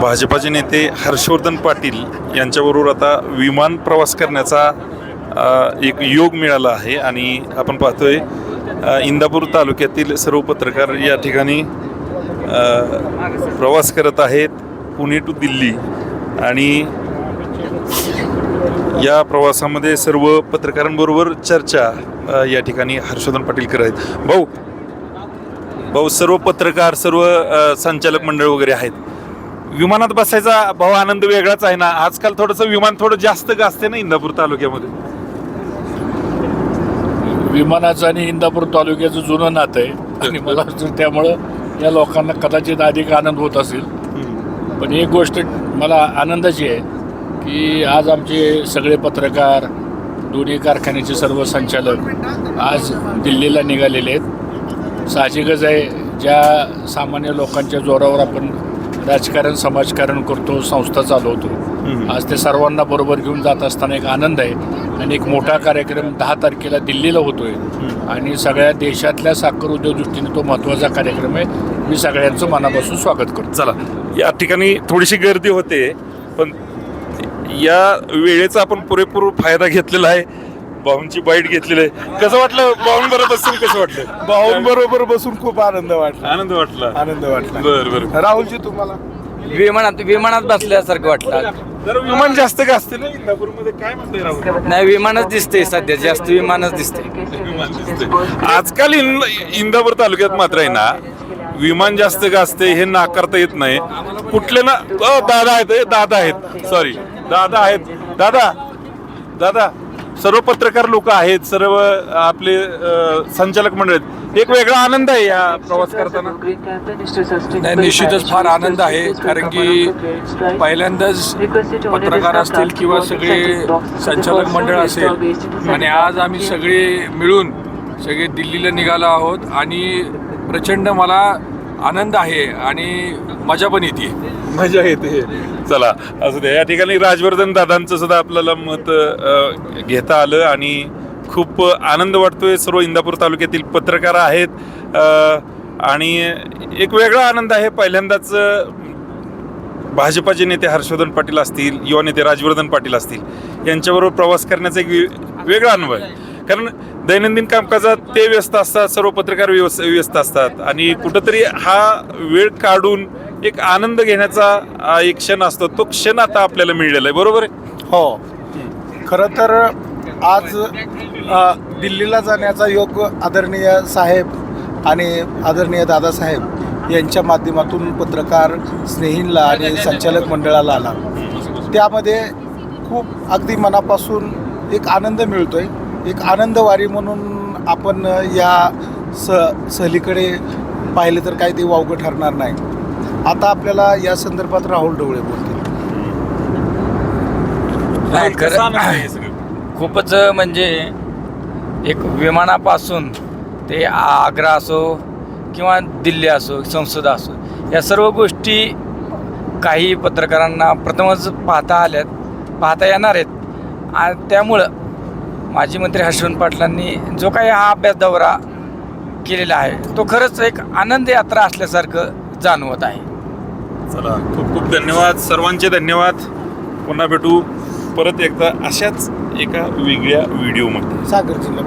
भाजपाचे नेते हर्षवर्धन पाटील यांच्याबरोबर आता विमान प्रवास करण्याचा एक योग मिळाला आहे आणि आपण पाहतोय इंदापूर तालुक्यातील सर्व पत्रकार या ठिकाणी प्रवास करत आहेत पुणे टू दिल्ली. आणि या प्रवासामध्ये सर्व पत्रकारांबरोबर चर्चा या ठिकाणी हर्षवर्धन पाटील करत आहेत. भाऊ भाऊ सर्व पत्रकार सर्व संचालक मंडळ वगैरे आहेत. विमानात बसायचा भाऊ आनंद वेगळाच आहे ना? आजकाल थोडंसं विमान थोडं जास्त गाजते ना इंदापूर तालुक्यामध्ये? विमानाचं आणि इंदापूर तालुक्याचं जुनं नातं आहे. आणि मला त्यामुळं या लोकांना कदाचित अधिक आनंद होत असेल. पण एक गोष्ट मला आनंदाची आहे की आज आमचे सगळे पत्रकार दोन्ही कारखान्याचे सर्व संचालक आज दिल्लीला निघालेले आहेत. साहजिकच आहे. ज्या सामान्य लोकांच्या जोरावर आपण राजकारण समाजकारण करतो संस्था चालवतो आज ते सर्वांना बरोबर घेऊन जात असताना एक आनंद आहे. आणि एक मोठा कार्यक्रम दहा तारखेला दिल्लीला होतोय. आणि सगळ्या देशातल्या साखर उद्योग दृष्टीने तो महत्त्वाचा कार्यक्रम आहे. मी सगळ्यांचं मनापासून स्वागत करतो. चला या ठिकाणी थोडीशी गर्दी होते पण या वेळेचा आपण पुरेपूर फायदा घेतलेला आहे. भाऊंची बाईट घेतलेली आहे. कसं वाटलं भाऊंबरोबर बसून कसं वाटलं? भाऊंबरोबर बसून खूप आनंद वाटला. आनंद वाटला. आनंद वाटला. बर बर. राहुलजी तुम्हाला? विमानात विमानात बसल्यासारखं वाटलं. जरा विमान जास्त गाजते ना इंदापूरमध्ये? काय म्हणताय राहुल? नाही विमानच दिसते सध्या. जास्त विमानच दिसते आजकाल इंदापूर तालुक्यात मात्र आहे ना विमान जास्त गाजते हे नाकारता येत नाही. कुठले ना अ, दादा आहेत ए, दादा आहेत. सॉरी दादा आहेत. दादा दादा. सर्व पत्रकार लोक आहेत सर्व आपले संचालक मंडळ आहेत. एक वेगळा आनंद आहे या प्रवास करताना. नाही निश्चितच फार आनंद आहे कारण की पहिल्यांदाच पत्रकार असतील किंवा सगळे संचालक मंडळ असेल आणि आज आम्ही सगळे मिळून सगळे दिल्लीला निघालो आहोत आणि प्रचंड मला आनंद आहे आणि मजा पण येते. मजा येते. चला असं द्या. या ठिकाणी राजवर्धन दादांचं सुद्धा आपल्याला मत घेता आलं आणि खूप आनंद वाटतोय. सर्व इंदापूर तालुक्यातील पत्रकार आहेत. आणि एक वेगळा आनंद आहे. पहिल्यांदाच भाजपाचे नेते हर्षवर्धन पाटील असतील युवा नेते राजवर्धन पाटील असतील यांच्याबरोबर प्रवास करण्याचा एक वेगळा अनुभव आहे. कारण दैनंदिन कामकाजात ते व्यस्त असतात सर्व पत्रकार व्यवस व्यस्त असतात. आणि कुठंतरी हा वेळ काढून एक आनंद घेण्याचा एक क्षण असतो. तो क्षण आता आपल्याला मिळलेला आहे. बरोबर आहे? हो. खरं तर आज दिल्लीला जाण्याचा योग आदरणीय साहेब आणि आदरणीय दादासाहेब यांच्या माध्यमातून पत्रकार स्नेहींला आणि संचालक मंडळाला आला. त्यामध्ये खूप अगदी मनापासून एक आनंद मिळतोय. एक आनंदवारी म्हणून आपण या स सहलीकडे पाहिलं तर काही ते वावगं ठरणार नाही. आता आपल्याला या संदर्भात राहुल ढवळे बोलतील. नाही कसं आनंद आहे हे खरं सगळं? खूपच म्हणजे एक विमानापासून ते आग्रा असो किंवा दिल्ली असो संसद असो या सर्व गोष्टी काही पत्रकारांना प्रथमच पाहता आल्यात पाहता येणार आहेत. आ- त्यामुळं माजी मंत्री हर्षवर्धन पाटलांनी जो काही हा अभ्यास दौरा केलेला आहे तो खरंच एक आनंद यात्रा असल्यासारखं जाणवत आहे. चला खूप खूप धन्यवाद. सर्वांचे धन्यवाद. पुन्हा भेटू. परत एकदा अशाच एका वेगळ्या व्हिडिओमध्ये सागर जिल्हा.